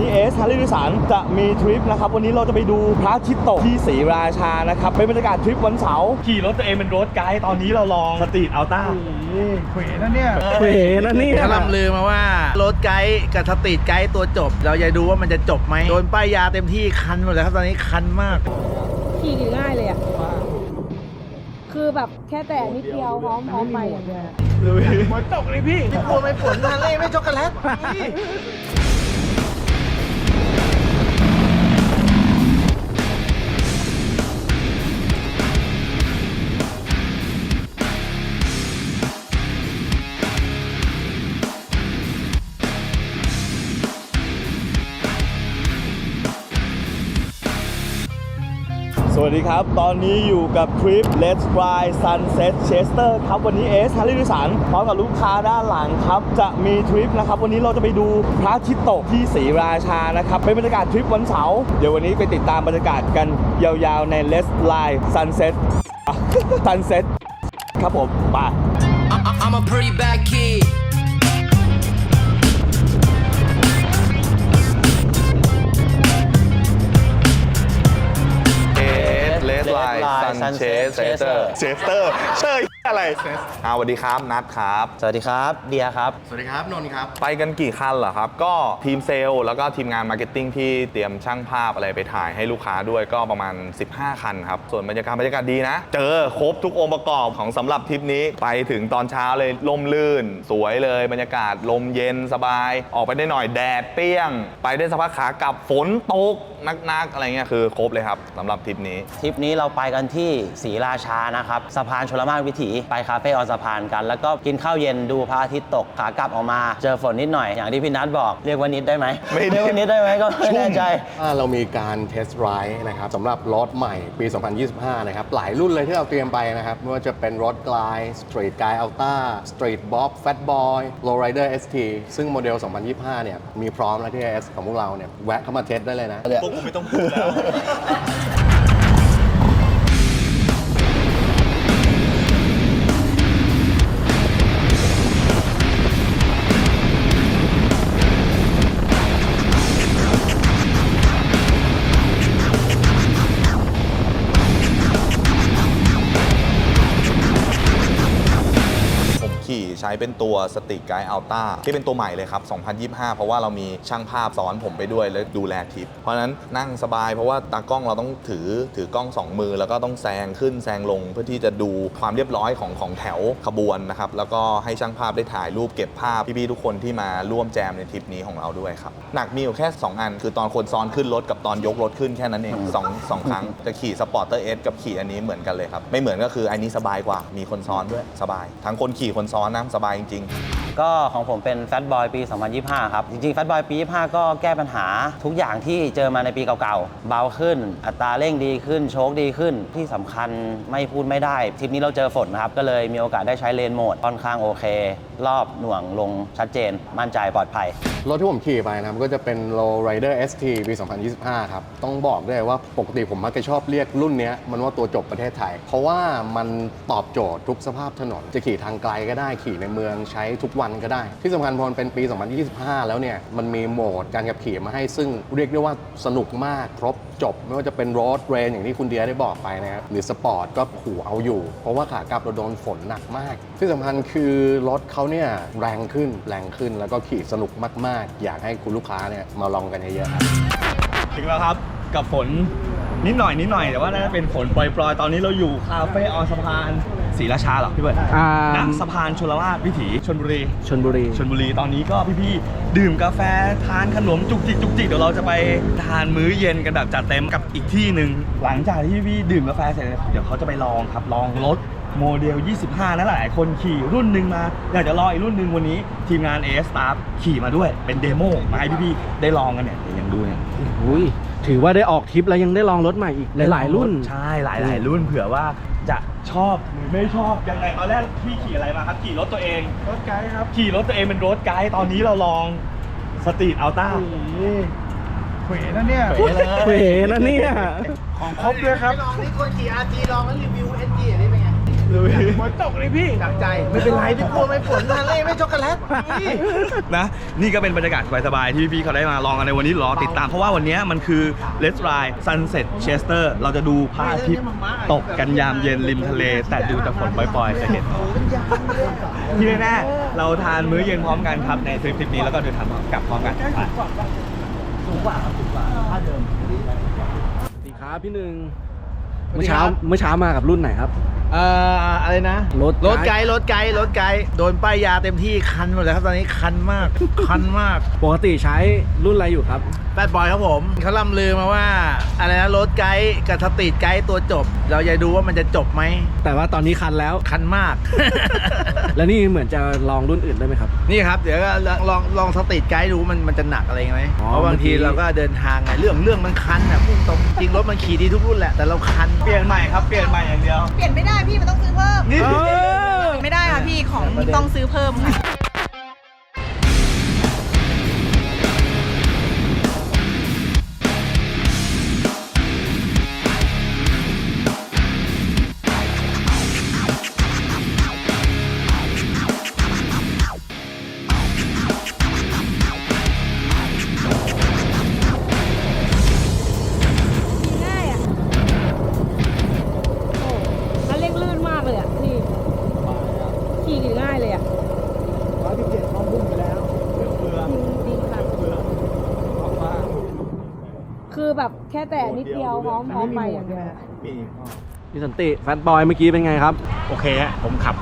นี้เอสฮาริวิสานจะมีทริปนะครับ วันนี้เราจะไปดูพระอาทิตย์ตกที่ศรีราชานะครับ เป็นบรรยากาศทริปวันเสาร์ขี่รถตัวเองเป็นรถไกด์ตอนนี้เราลองสตรีทอัลต้าเขวนะเนี่ยเป๋นะนี่ก็ลำลือมาว่ารถไกด์กับสตรีทไกด์ตัวจบ เราจะดูว่ามันจะจบไหมโดนป้ายยาเต็มที่คันหมดเลยครับตอนนี้คันมากขี่ง่ายเลยอะคือแบบแค่แต่นิดเดียวพร้อมพร้อมไปอะฝนตกเลยพี่พี่กลัวไหมฝนฮาเล่ไม่ช็อกโกแลต วัสดีครับ ตอนนี้อยู่กับทริป Let's Ride Sunset Chester ครับ วันนี้เอสฮาริวิสานพร้อมกับลูกค้าด้านหลังครับ จะมีทริปนะครับ วันนี้เราจะไปดูพระอาทิตย์ตกที่ศรีราชานะครับ เป็นบรรยากาศทริปวันเสาร์เดี๋ยววันนี้ไปติดตามบรรยากาศกันยาวๆใน Let's Ride Sunset Sunset ครับผมไป I'm a pretty bad kid. เชสเซเตอร์เชสเตอร์เชยอะไรอ่าสวัสดีครับ นัดครับ สวัสดีครับเบียร์ครับ สวัสดีครับนนท์ครับ ไปกันกี่คันเหรอครับ ก็ทีมเซลล์แล้วก็ทีมงานมาร์เก็ตติ้งที่เตรียมช่างภาพอะไรไปถ่ายให้ลูกค้าด้วยก็ประมาณ 15 คันครับ ส่วนบรรยากาศบรรยากาศดีนะ เจอครบทุกองค์ประกอบของสำหรับทริปนี้ไปถึงตอนเช้าเลยลมลื่น สวยเลยบรรยากาศลมเย็นสบาย ออกไปได้หน่อยแดดเปรี้ยง ไปได้สักพักขากลับฝนตกนักๆอะไรเงี้ยคือครบเลยครับสำหรับทริปนี้ ทริปนี้เราไปกันที่ศรีราชานะครับสะพานชลมารวิถีไปคาเฟ่ออนสะพานกัน แล้วก็กินข้าวเย็นดูพระอาทิตย์ตกขากลับออกมาเจอฝนนิดหน่อยอย่างที่พี่นัทบอกเรียกว่านิดได้ไหมไม่ได้ เรียกว่านิดได้ไหมก็ไม่แน่ใจว่าเรามีการเทสต์ไรด์นะครับสำหรับรถใหม่ปี 2025 นะครับ หลายรุ่นเลยที่เราเตรียมไปนะครับ ไม่ว่าจะเป็นรถกลาย Street Guy Alta Street Bob Fat Boy Lowrider ST ซึ่งโมเดล 2025 เนี่ย มีพร้อมแล้วที่ AS ของพวกเราเนี่ย แวะเข้ามาเทสได้เลยนะพวกผมไม่ต้องพูดแล้ว เป็นตัวสติกไกด์อัลต้าที่เป็นตัวใหม่เลยครับ 2025 เพราะว่าเรามีช่างภาพสอนผมไปด้วยแล้วดูแลทริป เพราะฉะนั้นนั่งสบายเพราะว่าตากล้องเราต้องถือถือกล้อง 2 มือ แล้วก็ต้องแซงขึ้นแซงลง เพื่อที่จะดูความเรียบร้อยของของแถวขบวนนะครับแล้วก็ให้ช่างภาพได้ถ่ายรูปเก็บภาพพี่ๆทุกคนที่มาร่วมแจมในทริปนี้ของเราด้วยครับหนักมีอยู่แค่ 2 อัน คือตอนคนซ้อนขึ้นรถกับตอนยกรถขึ้นแค่นั้นเองสองสองครั้งจะขี่สปอร์เตอร์เอสกับขี่อันนี้เหมือนกันเลยครับไม่เหมือนก็คืออันนี้สบายกว่ามีคนซ้อนด้วยสบาย ทั้งคนขี่คนซ้อนนะสบายจริง ก็ของผมเป็น Fat Boy ปี 2025 ครับ จริงๆ Fat Boy ปี 25 ก็แก้ปัญหาทุกอย่างที่เจอมาในปีเก่าๆ เบาขึ้น อัตราเร่งดีขึ้น โชคดีขึ้น ที่สำคัญไม่พูดไม่ได้ ทริปนี้เราเจอฝนนะครับ ก็เลยมีโอกาสได้ใช้เลนโหมดค่อนข้างโอเค รอบหน่วงลงชัดเจน มั่นใจปลอดภัย รถที่ผมขี่ไปนะครับก็จะเป็น Lowrider ST ปี 2025 ครับ ต้องบอกด้วยว่าปกติผมมักจะชอบเรียกรุ่นนี้มันว่าตัวจบประเทศไทย เพราะว่ามันตอบโจทย์ทุกสภาพถนน จะขี่ทางไกลก็ได้ขี่ในเมืองใช้ทุกวันก็ได้ ที่สำคัญพอนเป็นปี 2025 แล้วเนี่ย มันมีโหมดการขับขี่มาให้ซึ่งเรียกได้ว่าสนุกมากครบจบ ไม่ว่าจะเป็นรถเรนอย่างที่คุณเดียได้บอกไปนะครับ หรือสปอร์ตก็ขู่เอาอยู่ เพราะว่าขากลับเราโดนฝนหนักมาก ที่สำคัญคือรถเขาเนี่ยแรงขึ้นแรงขึ้นแล้วก็ขี่สนุกมาก ๆ อยากให้คุณลูกค้าเนี่ยมาลองกันเยอะๆถึงแล้วครับกับฝนนิดหน่อยนิดหน่อยแต่ว่าน่าจะเป็นฝนปล่อยๆ ตอนนี้เราอยู่คาเฟ่ออนสะพาน ศรีราชาเหรอพี่เบิร์ดอ่าณสะพานชลราชวิถีชนบุรี ชนบุรีชนบุรีตอนนี้ก็พี่ๆดื่มกาแฟทานขนมจุกจิกจุกจิกเดี๋ยวเราจะไปทานมื้อเย็นกันแบบจัดเต็มกับอีกที่หนึ่งหลังจากที่พี่ๆดื่มกาแฟเสร็จเดี๋ยวเขาจะไปลองครับลองรถโมเดล 25นั่นหลายคนขี่รุ่นหนึ่งมาอยากจะลองอีกรุ่นหนึ่งวันนี้ ทีมงาน a อ s t a r ขี่มาด้วยเป็นเดโมมาให้พี่ๆได้ลองกันเนี่ยเดี๋ยวยังดูเนี่ย อุ้ยถือว่าได้ออกทริปแล้วยังได้ลองรถใหม่อีกหลายๆรุ่น ใช่หลายหลายๆรุ่นเผื่อว่า จะชอบหรือไม่ชอบยังไงตอนแรกพี่ขี่อะไรมาครับ ขี่รถตัวเอง รถไกด์ครับ ขี่รถตัวเองเป็นรถไกด์ตอนนี้เราลองสตรีทอัลต้าเขวนะเนี่ยเขวเลยเขวนะเนี่ยของครบด้วยครับ ลองนี่คนขี่ RG ลองแล้วรีวิว SG อันนี้เป็นไง ฝนตกเลยพี่จากใจไม่เป็นไรไม่กลัวไม่ฝนฮาร์เลย์ไม่ช็อกโกแลตพี่นะ นี่ก็เป็นบรรยากาศสบายๆที่พี่ๆเขาได้มาลองกันในวันนี้รอติดตามเพราะว่าวันนี้มันคือ Let's Ride Sunset Chester เราจะดูพระอาทิตย์ตกกันยามเย็นริมทะเล แต่ดูแต่ฝนปล่อยๆจะเห็นที่แน่ๆเราทานมื้อเย็นพร้อมกันครับในทริปนี้แล้วก็เดินทางกลับพร้อมกันไปสวัสดีครับพี่หนึ่งเมื่อเช้าเมื่อเช้ามากับรุ่นไหนครับ เอ่ออะไรนะรถไกด์ รถไกด์รถไกด์รถไกด์โดนป้ายยาเต็มที่คันหมดเลยครับตอนนี้คันมาก คันมากปกติใช้รุ่นอะไรอยู่ครับแบดบอยครับผมเขาล่ำลือมาว่า อะไรนะรถไกด์กับสตรีทไกด์ตัวจบ เราจะดูว่ามันจะจบไหมแต่ว่าตอนนี้คันแล้ว คันมาก แล้วนี่เหมือนจะลองรุ่นอื่นได้ไหมครับ นี่ครับ เดี๋ยวก็ลองลองลองสตรีทไกด์ดูมันมันจะหนักอะไรไหมอ๋อเพราะบางทีเมื่อกี้ เราก็เดินทางไงเรื่องเรื่องมันคันอะพูดตรงจริงรถมันขี่ดีทุกรุ่นแหละแต่เราคัน เปลี่ยนใหม่ครับ เปลี่ยนใหม่อย่างเดียว เปลี่ยนไม่ได้พี่มันต้องซื้อเพิ่ม นี่ ไม่ได้ค่ะพี่ของต้องซื้อเพิ่มค่ะ นิดเดียวพร้อมพร้อมไปอย่างเดียวพี่สันติแฟนบอยเมื่อกี้เป็นไงครับ โอเคฮะผมขับ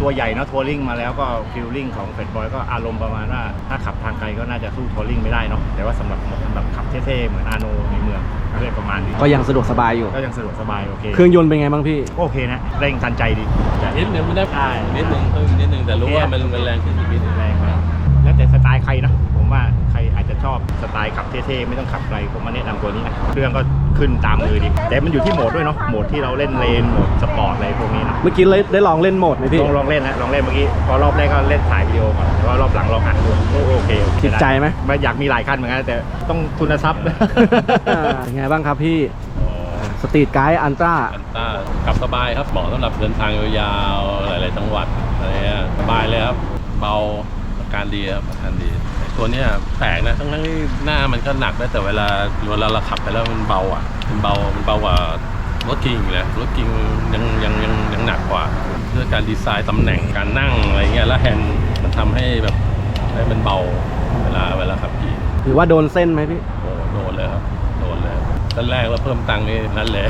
ตัวใหญ่เนอะทัวริงมาแล้วก็ฟิลลิ่งของเฟดบอยก็อารมณ์ประมาณว่าถ้าขับทางไกลก็น่าจะสู้ทัวริงไม่ได้เนาะแต่ว่าสำหรับสำหรับขับเท่ๆเหมือนอาโนในเมืองก็เลยประมาณนี้ก็ยังสะดวกสบายอยู่ก็ยังสะดวกสบายโอเคเครื่องยนต์เป็นไงบ้างพี่ก็โอเคนะเร่งทันใจดีนิดนึงไม่ได้ใช่นิดนึงเพิ่มนิดนึงแต่รู้ว่ามันมันแรงขึ้นอีกนิดนึงแรงมากแล้วแต่สไตล์ใครนะผมว่าใครอาจจะ ชอบสไตล์ขับเท่ๆไม่ต้องขับไกลผมมาแนะนำตัวนี้นะเครื่องก็ขึ้นตามมือดีแต่มันอยู่ที่โหมดด้วยเนาะโหมดที่เราเล่นเลนโหมดสปอร์ตอะไรพวกนี้นะเมื่อกี้ได้ได้ลองเล่นโหมดไหมพี่ลองลองเล่นนะลองเล่นเมื่อกี้พอรอบแรกก็เล่นถ่ายวิดีโอก่อนแต่ว่ารอบหลังลองอัดดูโอโอเคโอเคติดใจไหมไม่อยากมีหลายคันเหมือนกันแต่ต้องทุนทรัพย์อ่าเป็นไงบ้างครับพี่สตรีทไกด์อันตราอันต้าขับสบายครับเหมาะสำหรับเดินทางยาวๆหลาย ๆ จังหวัดอะไรเงี้ยสบายเลยครับเบาอา การดีครับอาการดีแต่ตัวเนี้ยแปลกนะทั้งๆที่หน้ามันก็หนักนะแต่เวลาเวลาเราขับไปแล้วมันเบาอะมันเบามันเบากว่ารถกิ่งเลยรถกิ่งยังยังยังยังหนักกว่าเรื่องการดีไซน์ตำแหน่งการนั่งอะไรเงี้ยแล้วแฮนด์มันทำให้แบบให้มันเบาเวลาเวลาขับขี่ถือว่าโดนเส้นไหมพี่โอ้โดนเลยครับโดนเลยตอนแรกเราเพิ่มตังค์นี่นั่นเลย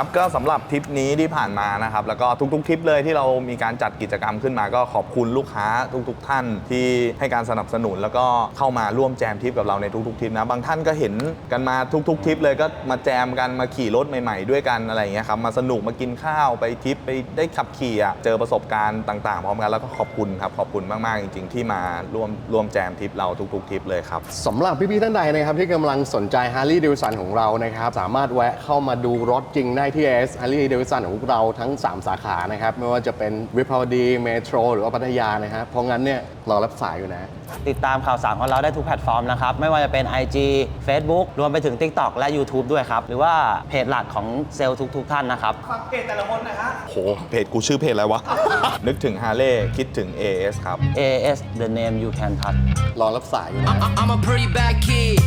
ครับก็สำหรับทริปนี้ที่ผ่านมานะครับแล้วก็ทุกๆทริปเลยที่เรามีการจัดกิจกรรมขึ้นมาก็ขอบคุณลูกค้าทุก ๆ ท่านที่ให้การสนับสนุน แล้วก็เข้ามาร่วมแจมทริปกับเราในทุกๆทริปนะบางท่านก็เห็นกันมาทุกๆทริปเลยก็มาแจมกันมาขี่รถใหม่ ๆ ด้วยกันอะไรอย่างเงี้ยครับมาสนุกมากินข้าวไปทริปไปได้ขับขี่อะเจอประสบการณ์ต่างๆพร้อมกันแล้วก็ขอบคุณครับขอบคุณมากๆจริง ๆ ที่มาร่วมร่วมแจมทริปเราทุกๆทริปเลยครับสำหรับพี่ๆท่านใดนะครับที่กำลังสนใจ Harley Davidson ของเรานะครับสามารถแวะเข้ามาดูรถจริงได้ที่ AS Harley Davidson ของพวกเราทั้ง 3 สาขานะครับ ไม่ว่าจะเป็นวิภาวดีเมโทรหรือว่าพัทยานะครับเพราะงั้นเนี่ยรอรับสายอยู่นะ ติดตามข่าวสารของเราได้ทุกแพลตฟอร์มนะครับ ไม่ว่าจะเป็น IG Facebook รวมไปถึง TikTok และ YouTube ด้วยครับ หรือว่าเพจหลักของเซลล์ทุก ๆ ท่านนะครับโห เพจกูชื่อเพจอะไรวะ นึกถึงฮาร์เลย์คิดถึง AS ครับ AS the name you can touch รอรับสายอยู่นะ I- I'm a pretty bad kid.